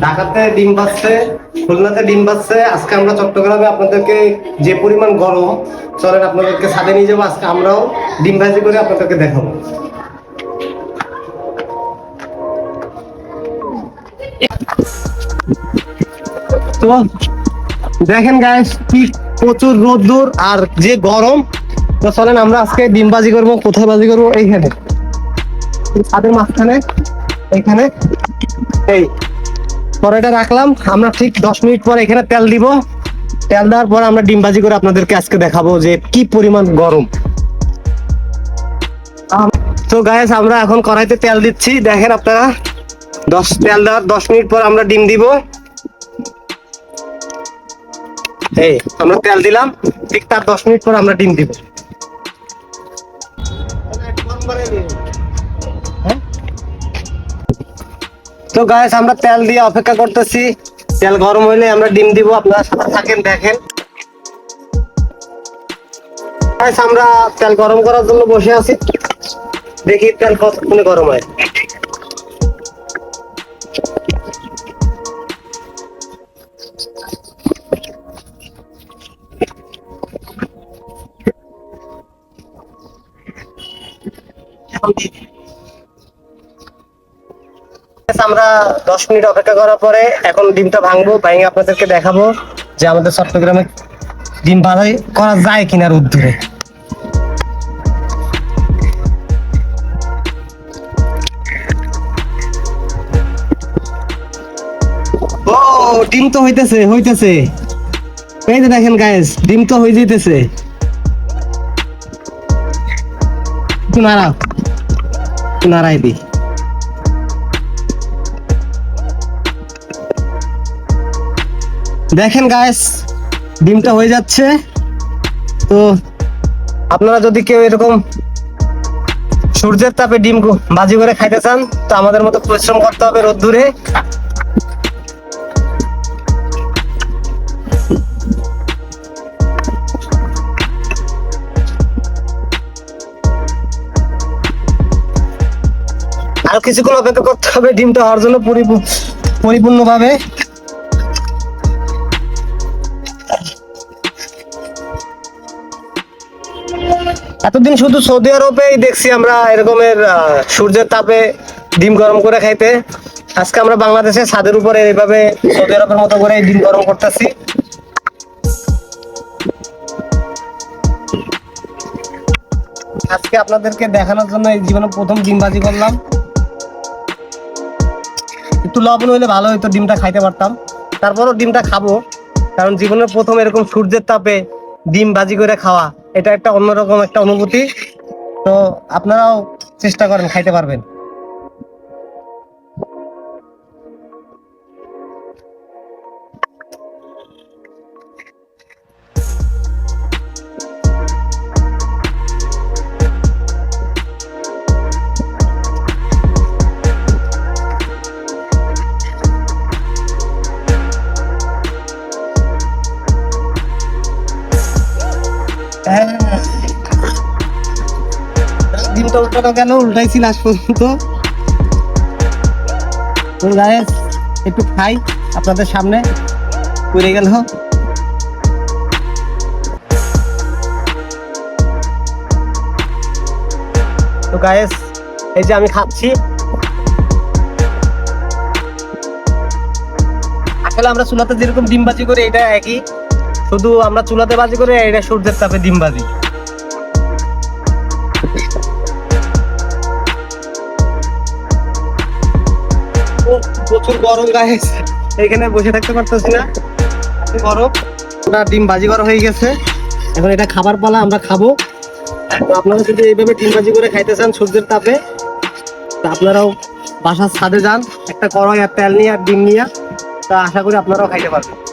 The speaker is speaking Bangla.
ঢাকাতে ডিম পাচ্ছে খুলনাতে ডিম পাচ্ছে আজকে আমরা চট্টগ্রামে আপনাদেরকে যে পরিমাণ গরম, চলেন আপনাদেরকে নিয়ে যাব। আজকে আমরাও ডিম ভাজি করে আপনাদেরকে দেখাবো। তো, দেখেন গাইস কি প্রচুর রোদ্দুর আর যে গরম। তো চলেন আমরা আজকে ডিম বাজি করব, কোথায় বাজি করব? এইখানে। ছাদের মাঝখানে, এইখানে। এই কড়াইটা রাখলাম। আমরা ঠিক দশ মিনিট পর এখানে তেল দিব। তেল দেওয়ার পর আমরা ডিম ভাজি করে আপনাদেরকে আজকে দেখাবো যে কি পরিমাণ গরম। তো গায়েস আমরা এখন কড়াইতে তেল দিচ্ছি। দেখেন আপনারা, দশ, তেল দেওয়ার দশ মিনিট পর আমরা ডিম দিব। এই, আমরা তেল দিলাম। ঠিক তার দশ মিনিট পর আমরা ডিম দিব। তো গাইস আমরা তেল দিয়ে অপেক্ষা করতেছি। তেল গরম হইলে আমরা ডিম দিব। আপনারা সাথে থাকেন দেখেন। গাইস আমরা তেল গরম করার জন্য বসে আছি। দেখি তেল কতক্ষণে গরম হয়। দিই। Guys, আমরা দশ মিনিট অপেক্ষা করার পরে এখন ডিমটা ভাঙবো, ভেঙে আপনাদেরকে দেখাবো যে আমাদের চট্টগ্রামে ডিম ভাড়াই করা যায় কিনা রোদ্দুরে ও, ডিম তো হইতেছে হইতেছে। এই যে দেখেন গায়েস ডিম তো হয়ে যেতেছে নাড়াও। নাড়াই দিই দেখেন গায়েস ডিমটা হয়ে যাচ্ছে। তো আপনারা যদি কেউ এরকম সূর্যের তাপে ডিম ভাজি করে খাইতে চান, তো আমাদের মতো পরিশ্রম করতে হবে রোদ্দুরে। আর কিছুক্ষণ অপেক্ষা করতে হবে ডিমটা হওয়ার জন্য পরিপূর্ণ এতদিন শুধু সৌদি আরবেই দেখছি আমরা এরকমের সূর্যের তাপে ডিম গরম করে খাইতে। আজকে আমরা বাংলাদেশে ছাদের উপরে এইভাবে সৌদি আরবের মতো করে ডিম গরম করতেছি। আজকে আপনাদেরকে দেখানোর জন্য এই জীবনে প্রথম ডিম বাজি করলাম। একটু লবণ হইলে ভালো হইতো, ডিমটা খাইতে পারতাম। তারপরও ডিমটা খাব, কারণ জীবনের প্রথম এরকম সূর্যের তাপে ডিম ভাজি করে খাওয়া এটা একটা অন্যরকম একটা অনুভূতি। তো আপনারাও চেষ্টা করেন খাইতে পারবেন। উল্টানো কেন? পর্যন্ত। guys, একটু খাই আপনাদের সামনে পড়ে গেল। তো গায়েস এই যে আমি খাচ্ছি। আসলে আমরা চুলাতে যেরকম ডিম বাজি করি এটা একই। শুধু আমরা চুলাতে বাজি করে এটা সূর্যের তাপে ডিম বাজি প্রচুর গরম গায়ে এখানে বসে থাকতে পারতেছি না। গরম। ওটা ডিম বাজি করা হয়ে গেছে। এখন এটা খাবার পালা, আমরা খাব। আপনারা যদি এইভাবে ডিম বাজি করে খাইতে চান সূর্যের তাপে, তা আপনারাও বাসার ছাদে যান, একটা কড়াই আর তেল নিয়ে আর ডিম নিয়ে। তা আশা করি আপনারাও খাইতে পারবেন।